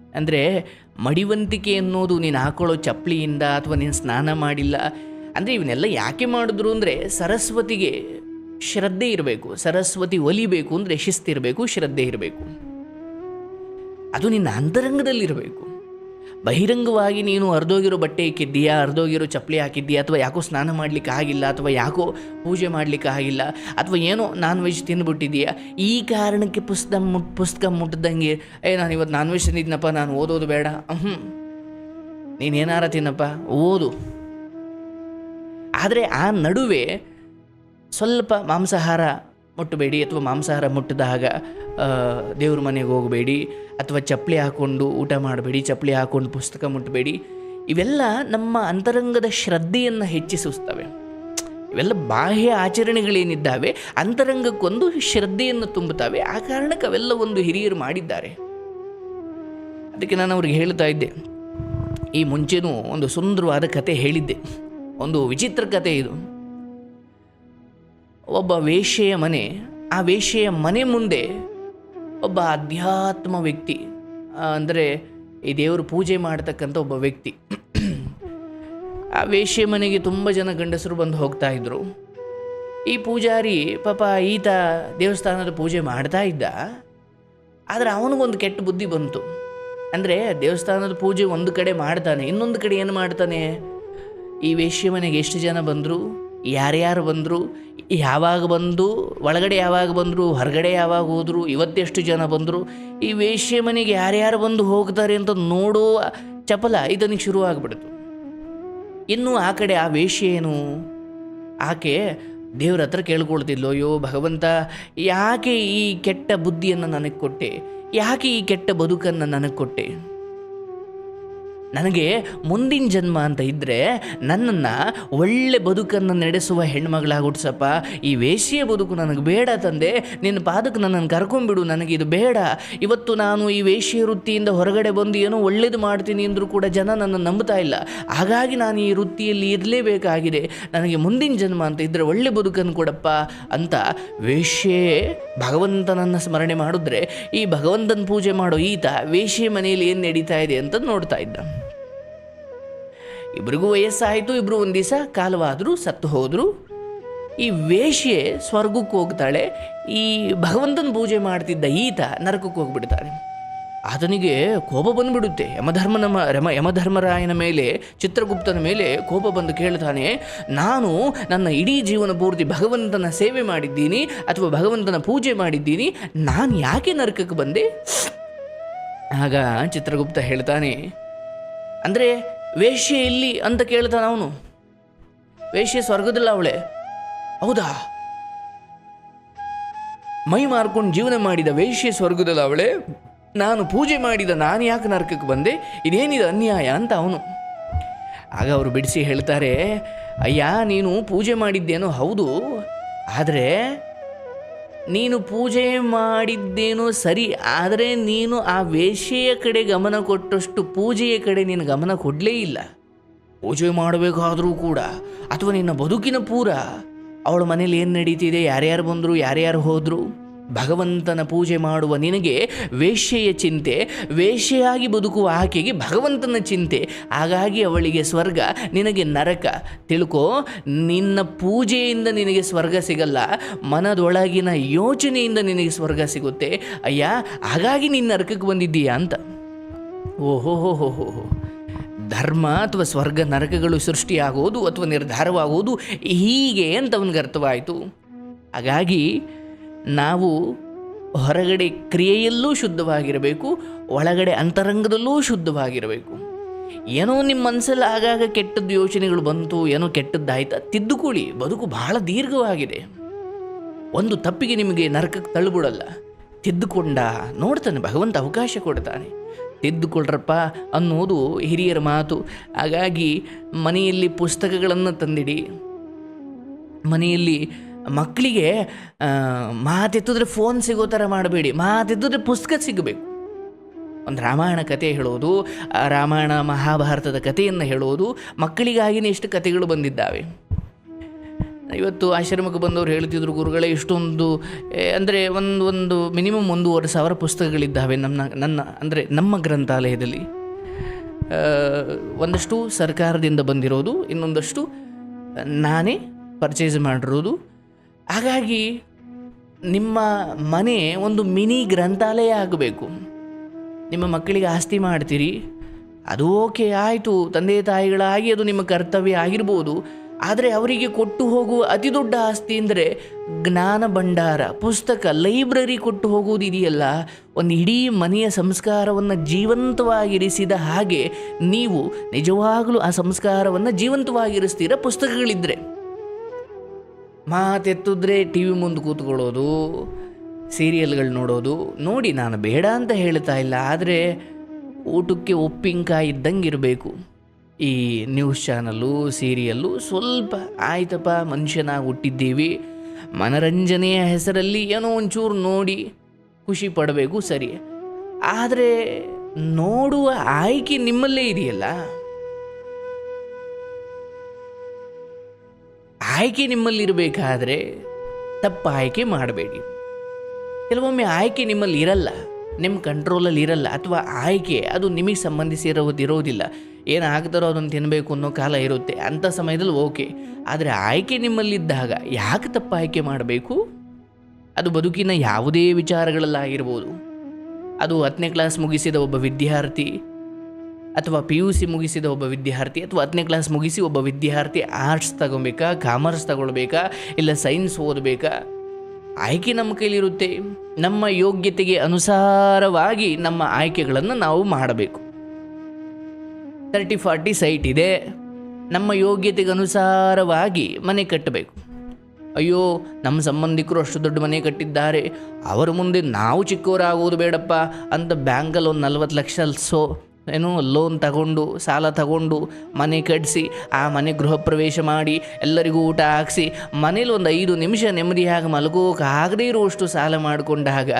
ಅಂದರೆ ಮಡಿವಂತಿಕೆ ಅನ್ನೋದು ನೀನು ಹಾಕೊಳ್ಳೋ ಚಪ್ಪಲಿಯಿಂದ ಅಥವಾ ನೀನು ಸ್ನಾನ ಮಾಡಿಲ್ಲ, ಅಂದರೆ ಇವನ್ನೆಲ್ಲ ಯಾಕೆ ಮಾಡಿದ್ರು ಅಂದರೆ ಸರಸ್ವತಿಗೆ ಶ್ರದ್ಧೆ ಇರಬೇಕು, ಸರಸ್ವತಿ ಒಲಿಬೇಕು ಅಂದರೆ ಶಿಸ್ತಿರಬೇಕು, ಶ್ರದ್ಧೆ ಇರಬೇಕು. ಅದು ನಿನ್ನ ಅಂತರಂಗದಲ್ಲಿರಬೇಕು. ಬಹಿರಂಗವಾಗಿ ನೀನು ಅರ್ಧೋಗಿರೋ ಬಟ್ಟೆ ಇಕ್ಕಿದ್ದೀಯಾ? ಅರ್ಧೋಗಿರೋ ಚಪ್ಪಲಿ ಹಾಕಿದ್ದೀಯಾ? ಅಥವಾ ಯಾಕೋ ಸ್ನಾನ ಮಾಡಲಿಕ್ಕೆ ಆಗಿಲ್ಲ? ಅಥವಾ ಯಾಕೋ ಪೂಜೆ ಮಾಡಲಿಕ್ಕೆ ಆಗಿಲ್ಲ? ಅಥವಾ ಏನೋ ನಾನ್ ವೆಜ್ ತಿಂದುಬಿಟ್ಟಿದ್ದೀಯಾ? ಈ ಕಾರಣಕ್ಕೆ ಪುಸ್ತಕ ಮುಟ್ ಪುಸ್ತಕ ಮುಟ್ಟದಂಗೆ, ಏ, ನಾನು ಇವತ್ತು ನಾನ್ ವೆಜ್ ತಿಂದಿದ್ನಪ್ಪ, ನಾನು ಓದೋದು ಬೇಡ. ಹ್ಞೂ ನೀನೇನಾರ ತಿನ್ನಪ್ಪ, ಓದು. ಆದರೆ ಆ ನಡುವೆ ಸ್ವಲ್ಪ ಮಾಂಸಾಹಾರ ಮುಟ್ಟಬೇಡಿ ಅಥವಾ ಮಾಂಸಾಹಾರ ಮುಟ್ಟಿದಾಗ ದೇವ್ರ ಮನೆಗೆ ಹೋಗಬೇಡಿ ಅಥವಾ ಚಪ್ಪಲಿ ಹಾಕ್ಕೊಂಡು ಊಟ ಮಾಡಬೇಡಿ, ಚಪ್ಪಲಿ ಹಾಕ್ಕೊಂಡು ಪುಸ್ತಕ ಮುಟ್ಟಬೇಡಿ ಇವೆಲ್ಲ ನಮ್ಮ ಅಂತರಂಗದ ಶ್ರದ್ಧೆಯನ್ನು ಹೆಚ್ಚಿಸುತ್ತವೆ. ಇವೆಲ್ಲ ಬಾಹ್ಯ ಆಚರಣೆಗಳೇನಿದ್ದಾವೆ, ಅಂತರಂಗಕ್ಕೊಂದು ಶ್ರದ್ಧೆಯನ್ನು ತುಂಬುತ್ತವೆ. ಆ ಕಾರಣಕ್ಕೆ ಅವೆಲ್ಲ ಒಂದು ಹಿರಿಯರು ಮಾಡಿದ್ದಾರೆ. ಅದಕ್ಕೆ ನಾನು ಅವ್ರಿಗೆ ಹೇಳ್ತಾ ಇದ್ದೆ. ಈ ಮುಂಚೆನೂ ಒಂದು ಸುಂದರವಾದ ಕತೆ ಹೇಳಿದ್ದೆ. ಒಂದು ವಿಚಿತ್ರ ಕತೆ ಇದು. ಒಬ್ಬ ವೇಷೆಯ ಮನೆ, ಆ ವೇಷೆಯ ಮನೆ ಮುಂದೆ ಒಬ್ಬ ಅಧ್ಯಾತ್ಮ ವ್ಯಕ್ತಿ ಅಂದರೆ ಈ ದೇವರು ಪೂಜೆ ಮಾಡ್ತಕ್ಕಂಥ ಒಬ್ಬ ವ್ಯಕ್ತಿ. ಆ ವೇಶ್ಯ ಮನೆಗೆ ತುಂಬ ಜನ ಗಂಡಸರು ಬಂದು ಹೋಗ್ತಾ ಇದ್ರು. ಈ ಪೂಜಾರಿ ಪಾಪ ಈತ ದೇವಸ್ಥಾನದ ಪೂಜೆ ಮಾಡ್ತಾ ಇದ್ದ. ಆದರೆ ಅವನಿಗೊಂದು ಕೆಟ್ಟ ಬುದ್ಧಿ ಬಂತು. ಅಂದರೆ ದೇವಸ್ಥಾನದ ಪೂಜೆ ಒಂದು ಕಡೆ ಮಾಡ್ತಾನೆ, ಇನ್ನೊಂದು ಕಡೆ ಏನು ಮಾಡ್ತಾನೆ? ಈ ವೇಶ್ಯ ಮನೆಗೆ ಎಷ್ಟು ಜನ ಬಂದರು? ಯಾರ್ಯಾರು ಬಂದರು, ಯಾವಾಗ ಬಂದು, ಒಳಗಡೆ ಯಾವಾಗ ಬಂದರು, ಹೊರಗಡೆ ಯಾವಾಗ ಹೋದರು, ಇವತ್ತೆಷ್ಟು ಜನ ಬಂದರು, ಈ ವೇಶ್ಯ ಮನೆಗೆ ಯಾರ್ಯಾರು ಬಂದು ಹೋಗ್ತಾರೆ ಅಂತ ನೋಡೋ ಚಪಲ ಇದನಿಗೆ ಶುರುವಾಗ್ಬಿಡ್ತು ಇನ್ನು ಆ ಕಡೆ ಆ ವೇಶ್ಯ ಏನು? ಆಕೆ ದೇವ್ರ ಹತ್ರ ಕೇಳ್ಕೊಳ್ತಿದ್ಲು, ಅಯ್ಯೋ ಭಗವಂತ, ಯಾಕೆ ಈ ಕೆಟ್ಟ ಬುದ್ಧಿಯನ್ನು ನನಗೆ ಕೊಟ್ಟೆ? ಯಾಕೆ ಈ ಕೆಟ್ಟ ಬದುಕನ್ನು ನನಗೆ ಕೊಟ್ಟೆ? ನನಗೆ ಮುಂದಿನ ಜನ್ಮ ಅಂತ ಇದ್ದರೆ ನನ್ನನ್ನು ಒಳ್ಳೆ ಬದುಕನ್ನು ನಡೆಸುವ ಹೆಣ್ಮಗಳಾಗುಡ್ಸಪ್ಪ ಈ ವೇಶ್ಯ ಬದುಕು ನನಗೆ ಬೇಡ ತಂದೆ, ನಿನ್ನ ಪಾದಕ್ಕೆ ನನ್ನನ್ನು ಕರ್ಕೊಂಬಿಡು ನನಗೆ ಇದು ಬೇಡ. ಇವತ್ತು ನಾನು ಈ ವೇಶ್ಯ ವೃತ್ತಿಯಿಂದ ಹೊರಗಡೆ ಬಂದು ಏನೋ ಒಳ್ಳೇದು ಮಾಡ್ತೀನಿ ಅಂದರೂ ಕೂಡ ಜನ ನನ್ನ ನಂಬ್ತಾ ಇಲ್ಲ. ಹಾಗಾಗಿ ನಾನು ಈ ವೃತ್ತಿಯಲ್ಲಿ ಇರಲೇಬೇಕಾಗಿದೆ. ನನಗೆ ಮುಂದಿನ ಜನ್ಮ ಅಂತ ಇದ್ದರೆ ಒಳ್ಳೆ ಬದುಕನ್ನು ಕೊಡಪ್ಪ ಅಂತ ವೇಶ್ಯೆ ಭಗವಂತನನ್ನು ಸ್ಮರಣೆ ಮಾಡಿದ್ರೆ, ಈ ಭಗವಂತನ ಪೂಜೆ ಮಾಡೋ ಈತ ವೇಶ್ಯೆ ಮನೆಯಲ್ಲಿ ಏನು ನಡೀತಾ ಇದೆ ಅಂತ ನೋಡ್ತಾ ಇದ್ದ. ಇಬ್ರಿಗೂ ವಯಸ್ಸಾಯಿತು ಇಬ್ಬರು ಒಂದು ದಿವಸ ಕಾಲವಾದರೂ ಸತ್ತು ಹೋದರು. ಈ ವೇಶ್ಯೆ ಸ್ವರ್ಗಕ್ಕೆ ಹೋಗ್ತಾಳೆ. ಈ ಭಗವಂತನ ಪೂಜೆ ಮಾಡ್ತಿದ್ದ ಈತ ನರಕಕ್ಕೆ ಹೋಗ್ಬಿಡ್ತಾನೆ. ಆತನಿಗೆ ಕೋಪ ಬಂದುಬಿಡುತ್ತೆ. ಯಮಧರ್ಮನ ರಮ, ಯಮಧರ್ಮರಾಯನ ಮೇಲೆ, ಚಿತ್ರಗುಪ್ತನ ಮೇಲೆ ಕೋಪ ಬಂದು ಕೇಳ್ತಾನೆ, ನಾನು ನನ್ನ ಇಡೀ ಜೀವನ ಪೂರ್ತಿ ಭಗವಂತನ ಸೇವೆ ಮಾಡಿದ್ದೀನಿ ಅಥವಾ ಭಗವಂತನ ಪೂಜೆ ಮಾಡಿದ್ದೀನಿ. ನಾನು ಯಾಕೆ ನರಕಕ್ಕೆ ಬಂದೆ? ಆಗ ಚಿತ್ರಗುಪ್ತ ಹೇಳ್ತಾನೆ, ಅಂದರೆ ವೇಶ್ಯೆ ಇಲ್ಲಿ ಅಂತ ಕೇಳ್ತಾನ ಅವನು. ವೇಶ್ಯೆ ಸ್ವರ್ಗದಲ್ಲ ಅವಳೆ. ಹೌದಾ? ಮೈ ಮಾರ್ಕೊಂಡು ಜೀವನ ಮಾಡಿದ ವೇಶ್ಯೆ ಸ್ವರ್ಗದಲ್ಲ ಅವಳೆ. ನಾನು ಪೂಜೆ ಮಾಡಿದ ನಾನು ಯಾಕೆ ನರಕಕ್ಕೆ ಬಂದೆ? ಇದೇನಿದು ಅನ್ಯಾಯ ಅಂತ ಅವನು. ಆಗ ಅವರು ಬಿಡಿಸಿ ಹೇಳ್ತಾರೆ, ಅಯ್ಯ, ನೀನು ಪೂಜೆ ಮಾಡಿದ್ದೇನೋ ಹೌದು. ಆದರೆ ನೀನು ಪೂಜೆ ಮಾಡಿದ್ದೇನೋ ಸರಿ, ಆದರೆ ನೀನು ಆ ವೇಷೆಯ ಕಡೆ ಗಮನ ಕೊಟ್ಟಷ್ಟು ಪೂಜೆಯ ಕಡೆ ನೀನು ಗಮನ ಕೊಡಲೇ ಇಲ್ಲ. ಪೂಜೆ ಮಾಡಬೇಕಾದರೂ ಕೂಡ, ಅಥವಾ ನಿನ್ನ ಬದುಕಿನ ಪೂರ, ಅವಳ ಮನೇಲಿ ಏನು ನಡೀತಿದೆ, ಯಾರ್ಯಾರು ಬಂದರು, ಯಾರ್ಯಾರು ಹೋದರು? ಭಗವಂತನ ಪೂಜೆ ಮಾಡುವ ನಿನಗೆ ವೇಶ್ಯೆಯ ಚಿಂತೆ, ವೇಶ್ಯೆಯಾಗಿ ಬದುಕುವ ಆಕೆಗೆ ಭಗವಂತನ ಚಿಂತೆ, ಹಾಗಾಗಿ ಅವಳಿಗೆ ಸ್ವರ್ಗ, ನಿನಗೆ ನರಕ. ತಿಳ್ಕೊ, ನಿನ್ನ ಪೂಜೆಯಿಂದ ನಿನಗೆ ಸ್ವರ್ಗ ಸಿಗಲ್ಲ, ಮನದೊಳಗಿನ ಯೋಚನೆಯಿಂದ ನಿನಗೆ ಸ್ವರ್ಗ ಸಿಗುತ್ತೆ. ಅಯ್ಯ, ಹಾಗಾಗಿ ನಿನ್ನ ನರಕಕ್ಕೆ ಬಂದಿದ್ದೀಯಾ ಅಂತ. ಓಹೋ, ಹೋ ಧರ್ಮ ಅಥವಾ ಸ್ವರ್ಗ ನರಕಗಳು ಸೃಷ್ಟಿಯಾಗುವುದು ಅಥವಾ ನಿರ್ಧಾರವಾಗುವುದು ಹೀಗೆ ಅಂತ ಅವನಿಗೆ ಅರ್ಥವಾಯಿತು. ಹಾಗಾಗಿ ನಾವು ಹೊರಗಡೆ ಕ್ರಿಯೆಯಲ್ಲೂ ಶುದ್ಧವಾಗಿರಬೇಕು, ಒಳಗಡೆ ಅಂತರಂಗದಲ್ಲೂ ಶುದ್ಧವಾಗಿರಬೇಕು. ಏನೋ ನಿಮ್ಮ ಮನಸ್ಸಲ್ಲಿ ಆಗಾಗ ಕೆಟ್ಟದ್ದು ಯೋಚನೆಗಳು ಬಂತು, ಏನೋ ಕೆಟ್ಟದ್ದಾಯ್ತಾ? ತಿದ್ದುಕೊಳ್ಳಿ ಬದುಕು ಬಹಳ ದೀರ್ಘವಾಗಿದೆ. ಒಂದು ತಪ್ಪಿಗೆ ನಿಮಗೆ ನರಕಕ್ಕೆ ತಳ್ಳುಬಿಡಲ್ಲ. ತಿದ್ದುಕೊಂಡ ನೋಡ್ತಾನೆ, ಭಗವಂತ ಅವಕಾಶ ಕೊಡ್ತಾನೆ. ತಿದ್ದುಕೊಳ್ರಪ್ಪ ಅನ್ನೋದು ಹಿರಿಯರ ಮಾತು. ಹಾಗಾಗಿ ಮನೆಯಲ್ಲಿ ಪುಸ್ತಕಗಳನ್ನು ತಂದಿಡಿ. ಮನೆಯಲ್ಲಿ ಮಕ್ಕಳಿಗೆ ಮಾತೆತ್ತಿದ್ರೆ ಫೋನ್ ಸಿಗೋ ಥರ ಮಾಡಬೇಡಿ. ಮಾತೆತ್ತಿದ್ರೆ ಪುಸ್ತಕ ಸಿಗಬೇಕು. ಒಂದು ರಾಮಾಯಣ ಕತೆ ಹೇಳೋದು ರಾಮಾಯಣ ಮಹಾಭಾರತದ ಕಥೆಯನ್ನು ಹೇಳೋದು, ಮಕ್ಕಳಿಗಾಗಿನೇ ಇಷ್ಟು ಕಥೆಗಳು ಬಂದಿದ್ದಾವೆ. ಇವತ್ತು ಆಶ್ರಮಕ್ಕೆ ಬಂದವರು ಹೇಳ್ತಿದ್ರು, ಗುರುಗಳೇ, ಇಷ್ಟೊಂದು ಅಂದರೆ ಒಂದು ಒಂದು, ಮಿನಿಮಮ್ ಒಂದೂವರೆ ಸಾವಿರ ಪುಸ್ತಕಗಳಿದ್ದಾವೆ ನಮ್ಮ, ನನ್ನ, ಅಂದರೆ ನಮ್ಮ ಗ್ರಂಥಾಲಯದಲ್ಲಿ. ಒಂದಷ್ಟು ಸರ್ಕಾರದಿಂದ ಬಂದಿರೋದು, ಇನ್ನೊಂದಷ್ಟು ನಾನೇ ಪರ್ಚೇಸ್ ಮಾಡಿರೋದು. ಹಾಗಾಗಿ ನಿಮ್ಮ ಮನೆ ಒಂದು ಮಿನಿ ಗ್ರಂಥಾಲಯ ಆಗಬೇಕು. ನಿಮ್ಮ ಮಕ್ಕಳಿಗೆ ಆಸ್ತಿ ಮಾಡ್ತೀರಿ. ಅದು ಓಕೆ, ಆಯಿತು. ತಂದೆ ತಾಯಿಗಳಾಗಿ ಅದು ನಿಮ್ಮ ಕರ್ತವ್ಯ ಆಗಿರ್ಬೋದು. ಆದರೆ ಅವರಿಗೆ ಕೊಟ್ಟು ಹೋಗುವ ಅತಿ ದೊಡ್ಡ ಆಸ್ತಿ ಅಂದರೆ ಜ್ಞಾನ ಭಂಡಾರ, ಪುಸ್ತಕ, ಲೈಬ್ರರಿ ಕೊಟ್ಟು ಹೋಗುವುದು ಇದೆಯಲ್ಲ ಒಂದು ಇಡೀ ಮನೆಯ ಸಂಸ್ಕಾರವನ್ನು ಜೀವಂತವಾಗಿರಿಸಿದ ಹಾಗೆ ನೀವು ನಿಜವಾಗಲೂ ಆ ಸಂಸ್ಕಾರವನ್ನು ಜೀವಂತವಾಗಿರಿಸ್ತೀರ ಪುಸ್ತಕಗಳಿದ್ದರೆ ಮಾತೆತ್ತಿದ್ರೆ ಟಿ ವಿ ಮುಂದೆ ಕೂತ್ಕೊಳ್ಳೋದು, ಸೀರಿಯಲ್ಗಳು ನೋಡೋದು, ನೋಡಿ ನಾನು ಬೇಡ ಅಂತ ಹೇಳ್ತಾ ಇಲ್ಲ, ಆದರೆ ಊಟಕ್ಕೆ ಉಪ್ಪಿನಕಾಯಿ ಇದ್ದಂಗೆ ಇರಬೇಕು ಈ ನ್ಯೂಸ್ ಚಾನಲ್ಲು ಸೀರಿಯಲ್ಲು ಸ್ವಲ್ಪ ಆಯ್ತಪ್ಪ, ಮನುಷ್ಯನಾಗಿ ಹುಟ್ಟಿದ್ದೀವಿ, ಮನರಂಜನೆಯ ಹೆಸರಲ್ಲಿ ಏನೋ ಒಂಚೂರು ನೋಡಿ ಖುಷಿ ಪಡಬೇಕು ಸರಿ. ಆದರೆ ನೋಡುವ ಆಯ್ಕೆ ನಿಮ್ಮಲ್ಲೇ ಇದೆಯಲ್ಲ? ಆಯ್ಕೆ ನಿಮ್ಮಲ್ಲಿರಬೇಕಾದ್ರೆ ತಪ್ಪು ಆಯ್ಕೆ ಮಾಡಬೇಡಿ. ಕೆಲವೊಮ್ಮೆ ಆಯ್ಕೆ ನಿಮ್ಮಲ್ಲಿ ಇರಲ್ಲ, ನಿಮ್ಮ ಕಂಟ್ರೋಲಲ್ಲಿ ಇರಲ್ಲ, ಅಥವಾ ಆಯ್ಕೆ ಅದು ನಿಮಗೆ ಸಂಬಂಧಿಸಿರೋದಿರೋದಿಲ್ಲ ಏನು ಆಗ್ತಾರೋ ಅದನ್ನು ತಿನ್ನಬೇಕು ಅನ್ನೋ ಕಾಲ ಇರುತ್ತೆ, ಅಂಥ ಸಮಯದಲ್ಲಿ ಓಕೆ. ಆದರೆ ಆಯ್ಕೆ ನಿಮ್ಮಲ್ಲಿದ್ದಾಗ ಯಾಕೆ ತಪ್ಪು ಆಯ್ಕೆ ಮಾಡಬೇಕು? ಅದು ಬದುಕಿನ ಯಾವುದೇ ವಿಚಾರಗಳಲ್ಲಾಗಿರ್ಬೋದು. ಅದು ಹತ್ತನೇ ಕ್ಲಾಸ್ ಮುಗಿಸಿದ ಒಬ್ಬ ವಿದ್ಯಾರ್ಥಿ ಅಥವಾ ಪಿ ಯು ಸಿ ಮುಗಿಸಿದ ಒಬ್ಬ ವಿದ್ಯಾರ್ಥಿ ಅಥವಾ ಹತ್ತನೇ ಕ್ಲಾಸ್ ಮುಗಿಸಿ ಒಬ್ಬ ವಿದ್ಯಾರ್ಥಿ ಆರ್ಟ್ಸ್ ತಗೊಬೇಕಾ ಕಾಮರ್ಸ್ ತಗೊಳ್ಬೇಕಾ, ಇಲ್ಲ ಸೈನ್ಸ್ ಓದಬೇಕಾ? ಆಯ್ಕೆ ನಮ್ಮ ಕೈಲಿರುತ್ತೆ. ನಮ್ಮ ಯೋಗ್ಯತೆಗೆ ಅನುಸಾರವಾಗಿ ನಮ್ಮ ಆಯ್ಕೆಗಳನ್ನು ನಾವು ಮಾಡಬೇಕು. ತರ್ಟಿ ಫಾರ್ಟಿ ಸೈಟ್ ಇದೆ. ನಮ್ಮ ಯೋಗ್ಯತೆಗೆ ಅನುಸಾರವಾಗಿ ಮನೆ ಕಟ್ಟಬೇಕು. ಅಯ್ಯೋ, ನಮ್ಮ ಸಂಬಂಧಿಕರು ಅಷ್ಟು ದೊಡ್ಡ ಮನೆ ಕಟ್ಟಿದ್ದಾರೆ. ಅವರ ಮುಂದೆ ನಾವು ಚಿಕ್ಕವರಾಗೋದು ಬೇಡಪ್ಪ ಅಂತ ಬ್ಯಾಂಕಲ್ಲಿ ಒಂದು ನಲ್ವತ್ತು ಲಕ್ಷ ಸೋ ಏನು ಲೋನ್ ತಗೊಂಡು, ಸಾಲ ತಗೊಂಡು, ಮನೆ ಕಟ್ಟಿಸಿ ಆ ಮನೆ ಗೃಹ ಪ್ರವೇಶ ಮಾಡಿ, ಎಲ್ಲರಿಗೂ ಊಟ ಹಾಕಿಸಿ, ಮನೇಲಿ ಒಂದು ಐದು ನಿಮಿಷ ನೆಮ್ಮದಿಯಾಗಿ ಮಲಗೋಕ್ಕಾಗದೇ ಇರುವಷ್ಟು ಸಾಲ ಮಾಡಿಕೊಂಡಾಗ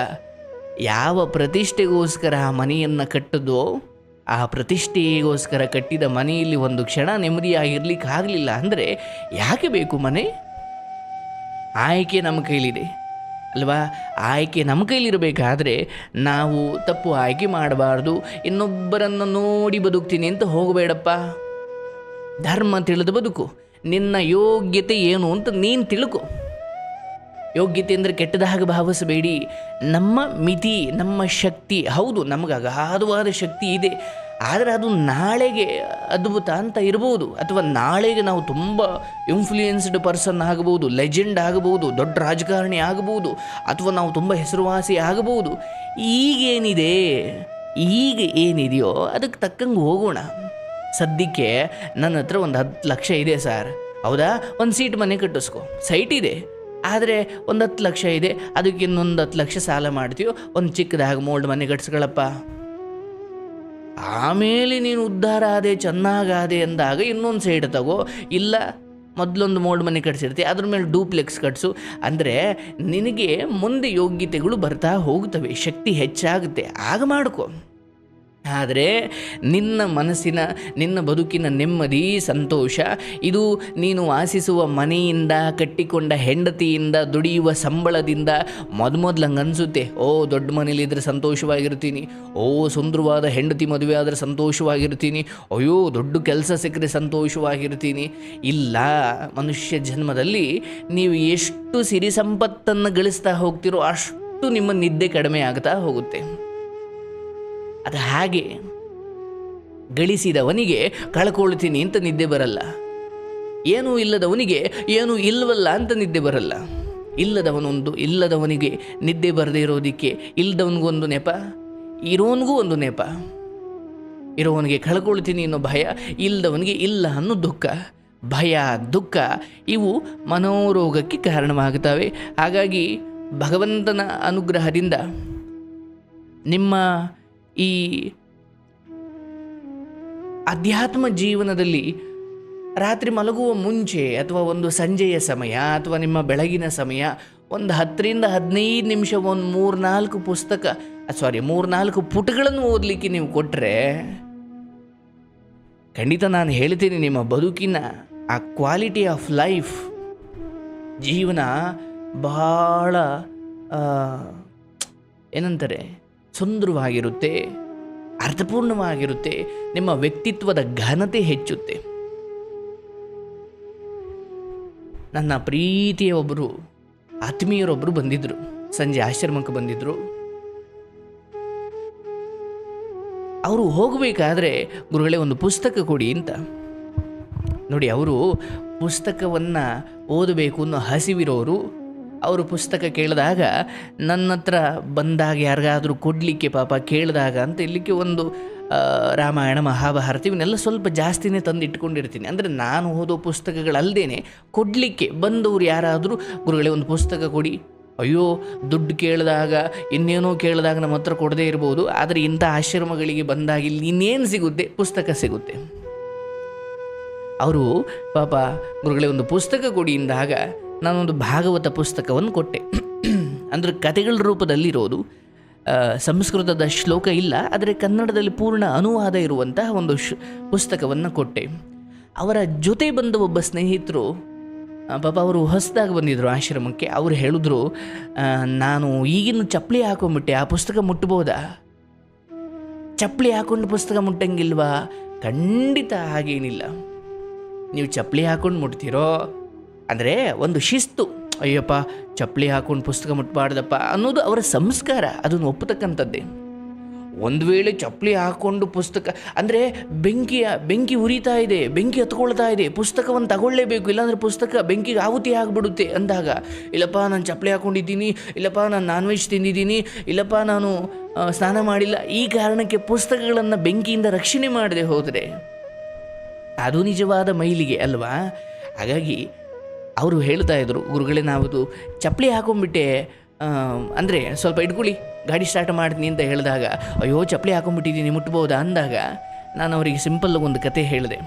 ಯಾವ ಪ್ರತಿಷ್ಠೆಗೋಸ್ಕರ ಆ ಮನೆಯನ್ನು ಕಟ್ಟದೋ ಆ ಪ್ರತಿಷ್ಠೆಗೋಸ್ಕರ ಕಟ್ಟಿದ ಮನೆಯಲ್ಲಿ ಒಂದು ಕ್ಷಣ ನೆಮ್ಮದಿಯಾಗಿರ್ಲಿಕ್ಕೆ ಆಗಲಿಲ್ಲ ಅಂದರೆ ಯಾಕೆ ಬೇಕು ಮನೆ? ಆಯ್ಕೆ ನಮ್ಮ ಕೈಲಿದೆ. ಅಲ್ವಾ? ಆಯ್ಕೆ ನಮ್ಮ ಕೈಲಿರಬೇಕಾದ್ರೆ ನಾವು ತಪ್ಪು ಆಯ್ಕೆ ಮಾಡಬಾರ್ದು. ಇನ್ನೊಬ್ಬರನ್ನು ನೋಡಿ ಬದುಕ್ತೀನಿ ಅಂತ ಹೋಗಬೇಡಪ್ಪ. ಧರ್ಮ ತಿಳಿದು ಬದುಕು. ನಿನ್ನ ಯೋಗ್ಯತೆ ಏನು ಅಂತ ನೀನು ತಿಳುಕು. ಯೋಗ್ಯತೆ ಅಂದರೆ ಕೆಟ್ಟದಾಗ ಭಾವಿಸಬೇಡಿ. ನಮ್ಮ ಮಿತಿ, ನಮ್ಮ ಶಕ್ತಿ, ಹೌದು, ನಮಗೆ ಅಗಾಧವಾದ ಶಕ್ತಿ ಇದೆ. ಆದರೆ ಅದು ನಾಳೆಗೆ ಅದ್ಭುತ ಅಂತ ಇರ್ಬೋದು. ಅಥವಾ ನಾಳೆಗೆ ನಾವು ತುಂಬ ಇನ್ಫ್ಲೂಯೆನ್ಸ್ಡ್ ಪರ್ಸನ್ ಆಗಬಹುದು ಲೆಜೆಂಡ್ ಆಗಬಹುದು, ದೊಡ್ಡ ರಾಜಕಾರಣಿ ಆಗಬಹುದು, ಅಥವಾ ನಾವು ತುಂಬ ಹೆಸರುವಾಸಿ ಆಗಬಹುದು. ಈಗೇನಿದೆ, ಈಗ ಏನಿದೆಯೋ ಅದಕ್ಕೆ ತಕ್ಕಂಗೆ ಹೋಗೋಣ. ಸದ್ಯಕ್ಕೆ ನನ್ನ ಹತ್ರ ಒಂದು ಹತ್ತು ಲಕ್ಷ ಇದೆ ಸರ್. ಹೌದಾ? ಒಂದು ಸೀಟ್ ಮನೆ ಕಟ್ಟಿಸ್ಕೊ. ಸೈಟ್ ಇದೆ. ಆದರೆ ಒಂದು ಹತ್ತು ಲಕ್ಷ ಇದೆ. ಅದಕ್ಕೆ ಇನ್ನೊಂದು ಹತ್ತು ಲಕ್ಷ ಸಾಲ ಮಾಡ್ತೀವೋ ಒಂದು ಚಿಕ್ಕದಾಗಿ ಮೋಲ್ಡ್ ಮನೆ ಕಟ್ಸ್ಕೊಳಪ್ಪ. ಆಮೇಲೆ ನೀನು ಉದ್ಧಾರ ಆದೆ ಚೆನ್ನಾಗಾದೆ ಅಂದಾಗ ಇನ್ನೊಂದು ಸೈಡ್ ತಗೋ. ಇಲ್ಲ, ಮೊದಲೊಂದು ಮೋಡ್ ಮನೆ ಕಟ್ಸಿರ್ತಿ, ಅದ್ರ ಮೇಲೆ ಡೂಪ್ಲೆಕ್ಸ್ ಕಟ್ಸು. ಅಂದರೆ ನಿನಗೆ ಮುಂದೆ ಯೋಗ್ಯತೆಗಳು ಬರ್ತಾ ಹೋಗ್ತವೆ, ಶಕ್ತಿ ಹೆಚ್ಚಾಗುತ್ತೆ. ಆಗ ಮಾಡ್ಕೊ. ಆದರೆ ನಿನ್ನ ಮನಸ್ಸಿನ, ನಿನ್ನ ಬದುಕಿನ ನೆಮ್ಮದಿ, ಸಂತೋಷ, ಇದು ನೀನು ವಾಸಿಸುವ ಮನೆಯಿಂದ, ಕಟ್ಟಿಕೊಂಡ ಹೆಂಡತಿಯಿಂದ, ದುಡಿಯುವ ಸಂಬಳದಿಂದ ಮೊದಮೊದ್ಲು ಹಂಗೆ ಅನಿಸುತ್ತೆ. ಓ, ದೊಡ್ಡ ಮನೇಲಿದ್ದರೆ ಸಂತೋಷವಾಗಿರ್ತೀನಿ. ಓ, ಸುಂದರವಾದ ಹೆಂಡತಿ ಮದುವೆ ಆದರೆ ಸಂತೋಷವಾಗಿರ್ತೀನಿ. ಅಯ್ಯೋ, ದೊಡ್ಡ ಕೆಲಸ ಸಿಕ್ಕರೆ ಸಂತೋಷವಾಗಿರ್ತೀನಿ. ಇಲ್ಲ, ಮನುಷ್ಯ ಜನ್ಮದಲ್ಲಿ ನೀವು ಎಷ್ಟು ಸಿರಿ ಸಂಪತ್ತನ್ನು ಗಳಿಸ್ತಾ ಹೋಗ್ತಿರೋ ಅಷ್ಟು ನಿಮ್ಮ ನಿದ್ದೆ ಕಡಿಮೆ ಆಗ್ತಾ ಹೋಗುತ್ತೆ. ಅದು ಹಾಗೆ ಗಳಿಸಿದವನಿಗೆ ಕಳ್ಕೊಳ್ತೀನಿ ಅಂತ ನಿದ್ದೆ ಬರಲ್ಲ. ಏನೂ ಇಲ್ಲದವನಿಗೆ ಏನೂ ಇಲ್ಲವಲ್ಲ ಅಂತ ನಿದ್ದೆ ಬರಲ್ಲ. ಇಲ್ಲದವನೊಂದು ಇಲ್ಲದವನಿಗೆ ನಿದ್ದೆ ಬರದೇ ಇರೋದಕ್ಕೆ ಇಲ್ಲದವನಿಗೊಂದು ನೆಪ, ಇರೋನಿಗೂ ಒಂದು ನೆಪ. ಇರೋವನಿಗೆ ಕಳ್ಕೊಳ್ತೀನಿ ಅನ್ನೋ ಭಯ ಇಲ್ಲದವನಿಗೆ ಇಲ್ಲ ಅನ್ನೋ ದುಃಖ. ಭಯ, ದುಃಖ ಇವು ಮನೋರೋಗಕ್ಕೆ ಕಾರಣವಾಗುತ್ತವೆ ಹಾಗಾಗಿ ಭಗವಂತನ ಅನುಗ್ರಹದಿಂದ ನಿಮ್ಮ ಈ ಅಧ್ಯಾತ್ಮ ಜೀವನದಲ್ಲಿ ರಾತ್ರಿ ಮಲಗುವ ಮುಂಚೆ ಅಥವಾ ಒಂದು ಸಂಜೆಯ ಸಮಯ ಅಥವಾ ನಿಮ್ಮ ಬೆಳಗಿನ ಸಮಯ, ಒಂದು ಹತ್ತರಿಂದ ಹದಿನೈದು ನಿಮಿಷ, ಒಂದು ಮೂರ್ನಾಲ್ಕು ಪುಸ್ತಕ ಸಾರಿ ಮೂರ್ನಾಲ್ಕು ಪುಟಗಳನ್ನು ಓದಲಿಕ್ಕೆ ನೀವು ಕೊಟ್ಟರೆ ಖಂಡಿತ ನಾನು ಹೇಳ್ತೀನಿ ನಿಮ್ಮ ಬದುಕಿನ, ಆ ಕ್ವಾಲಿಟಿ ಆಫ್ ಲೈಫ್ ಜೀವನ ಬಹಳ ಏನಂತಾರೆ? ಸುಂದರವಾಗಿರುತ್ತೆ, ಅರ್ಥಪೂರ್ಣವಾಗಿರುತ್ತೆ, ನಿಮ್ಮ ವ್ಯಕ್ತಿತ್ವದ ಘನತೆ ಹೆಚ್ಚುತ್ತೆ. ನನ್ನ ಪ್ರೀತಿಯ ಒಬ್ಬರು ಆತ್ಮೀಯರೊಬ್ಬರು ಬಂದಿದ್ದರು ಸಂಜೆ ಆಶ್ರಮಕ್ಕೆ ಬಂದಿದ್ದರು ಅವರು ಹೋಗಬೇಕಾದ್ರೆ ಗುರುಗಳೇ ಒಂದು ಪುಸ್ತಕ ಕೊಡಿ ಅಂತ. ನೋಡಿ, ಅವರು ಪುಸ್ತಕವನ್ನು ಓದಬೇಕು ಅನ್ನೋ ಹಸಿವಿರೋರು ಅವರು ಪುಸ್ತಕ ಕೇಳಿದಾಗ, ನನ್ನ ಹತ್ರ ಬಂದಾಗ ಯಾರಿಗಾದರೂ ಕೊಡಲಿಕ್ಕೆ ಪಾಪ ಕೇಳಿದಾಗ ಅಂತ ಇಲ್ಲಿಕ್ಕೆ ಒಂದು ರಾಮಾಯಣ, ಮಹಾಭಾರತ ಇವನ್ನೆಲ್ಲ ಸ್ವಲ್ಪ ಜಾಸ್ತಿನೇ ತಂದು ಇಟ್ಕೊಂಡಿರ್ತೀನಿ ಅಂದರೆ ನಾನು ಓದೋ ಪುಸ್ತಕಗಳಲ್ಲದೇ ಕೊಡಲಿಕ್ಕೆ ಬಂದವರು ಯಾರಾದರೂ, ಗುರುಗಳೇ ಒಂದು ಪುಸ್ತಕ ಕೊಡಿ. ಅಯ್ಯೋ, ದುಡ್ಡು ಕೇಳಿದಾಗ, ಇನ್ನೇನೋ ಕೇಳಿದಾಗ ನಮ್ಮ ಹತ್ರ ಕೊಡದೇ ಇರ್ಬೋದು. ಆದರೆ ಇಂಥ ಆಶ್ರಮಗಳಿಗೆ ಬಂದಾಗ ಇಲ್ಲಿ ಇನ್ನೇನು ಸಿಗುತ್ತೆ? ಪುಸ್ತಕ ಸಿಗುತ್ತೆ. ಅವರು, ಪಾಪ ಗುರುಗಳೇ ಒಂದು ಪುಸ್ತಕ ಕೊಡಿ ಇಂದಾಗ ನಾನೊಂದು ಭಾಗವತ ಪುಸ್ತಕವನ್ನು ಕೊಟ್ಟೆ. ಅಂದರೆ ಕಥೆಗಳ ರೂಪದಲ್ಲಿರೋದು ಸಂಸ್ಕೃತದ ಶ್ಲೋಕ ಇಲ್ಲ, ಆದರೆ ಕನ್ನಡದಲ್ಲಿ ಪೂರ್ಣ ಅನುವಾದ ಇರುವಂತಹ ಒಂದು ಶ್, ಪುಸ್ತಕವನ್ನು ಕೊಟ್ಟೆ. ಅವರ ಜೊತೆ ಬಂದ ಒಬ್ಬ ಸ್ನೇಹಿತರು ಪಾಪ ಅವರು ಹೊಸದಾಗಿ ಬಂದಿದ್ದರು ಆಶ್ರಮಕ್ಕೆ. ಅವರು ಹೇಳಿದ್ರು ನಾನು ಈಗಿನ ಚಪ್ಪಲಿ ಹಾಕೊಂಡ್ಬಿಟ್ಟೆ ಆ ಪುಸ್ತಕ ಮುಟ್ಬೋದಾ? ಚಪ್ಪಲಿ ಹಾಕೊಂಡು ಪುಸ್ತಕ ಮುಟ್ಟಂಗಿಲ್ವಾ? ಖಂಡಿತ ಹಾಗೇನಿಲ್ಲ. ನೀವು ಚಪ್ಪಲಿ ಹಾಕೊಂಡು ಮುಟ್ತೀರೋ? ಅಂದರೆ ಒಂದು ಶಿಸ್ತು. ಅಯ್ಯಪ್ಪ, ಚಪ್ಪಲಿ ಹಾಕೊಂಡು ಪುಸ್ತಕ ಮುಟ್ಬಾರ್ದಪ್ಪ ಅನ್ನೋದು ಅವರ ಸಂಸ್ಕಾರ, ಅದನ್ನು ಒಪ್ಪತಕ್ಕಂಥದ್ದೇ. ಒಂದು ವೇಳೆ ಚಪ್ಪಲಿ ಹಾಕ್ಕೊಂಡು ಪುಸ್ತಕ, ಅಂದರೆ ಬೆಂಕಿಯ, ಬೆಂಕಿ ಉರಿತಾ ಇದೆ, ಬೆಂಕಿ ಹತ್ಕೊಳ್ತಾ ಇದೆ ಪುಸ್ತಕವನ್ನು ತಗೊಳ್ಳೇಬೇಕು, ಇಲ್ಲಾಂದರೆ ಪುಸ್ತಕ ಬೆಂಕಿಗೆ ಆಹುತಿ ಆಗಿಬಿಡುತ್ತೆ ಅಂದಾಗ, ಇಲ್ಲಪ್ಪ, ನಾನು ಚಪ್ಪಲಿ ಹಾಕ್ಕೊಂಡಿದ್ದೀನಿ ಇಲ್ಲಪ್ಪ, ನಾನು ನಾನ್ ವೆಜ್ ತಿಂದಿದ್ದೀನಿ, ಇಲ್ಲಪ್ಪ, ನಾನು ಸ್ನಾನ ಮಾಡಿಲ್ಲ, ಈ ಕಾರಣಕ್ಕೆ ಪುಸ್ತಕಗಳನ್ನು ಬೆಂಕಿಯಿಂದ ರಕ್ಷಣೆ ಮಾಡದೆ ಹೋದರೆ, ಅದು ನಿಜವಾದ ಮೈಲಿಗೆ ಅಲ್ವಾ? ಹಾಗಾಗಿ ಅವರು ಹೇಳ್ತಾ ಇದ್ರು ಗುರುಗಳೇ ನಾವು ಚಪ್ಪಲಿ ಹಾಕೊಂಡ್ಬಿಟ್ಟೆ ಅಂದರೆ ಸ್ವಲ್ಪ ಇಟ್ಕೊಳ್ಳಿ, ಗಾಡಿ ಸ್ಟಾರ್ಟ್ ಮಾಡ್ತೀನಿ ಅಂತ ಹೇಳಿದಾಗ, ಅಯ್ಯೋ, ಚಪ್ಪಲಿ ಹಾಕೊಂಡ್ಬಿಟ್ಟಿದ್ದೀನಿ ಮುಟ್ಬೋದಾ? ಅಂದಾಗ, ನಾನು ಅವರಿಗೆ ಸಿಂಪಲ್ ಒಂದು ಕತೆ ಹೇಳಿದೆ.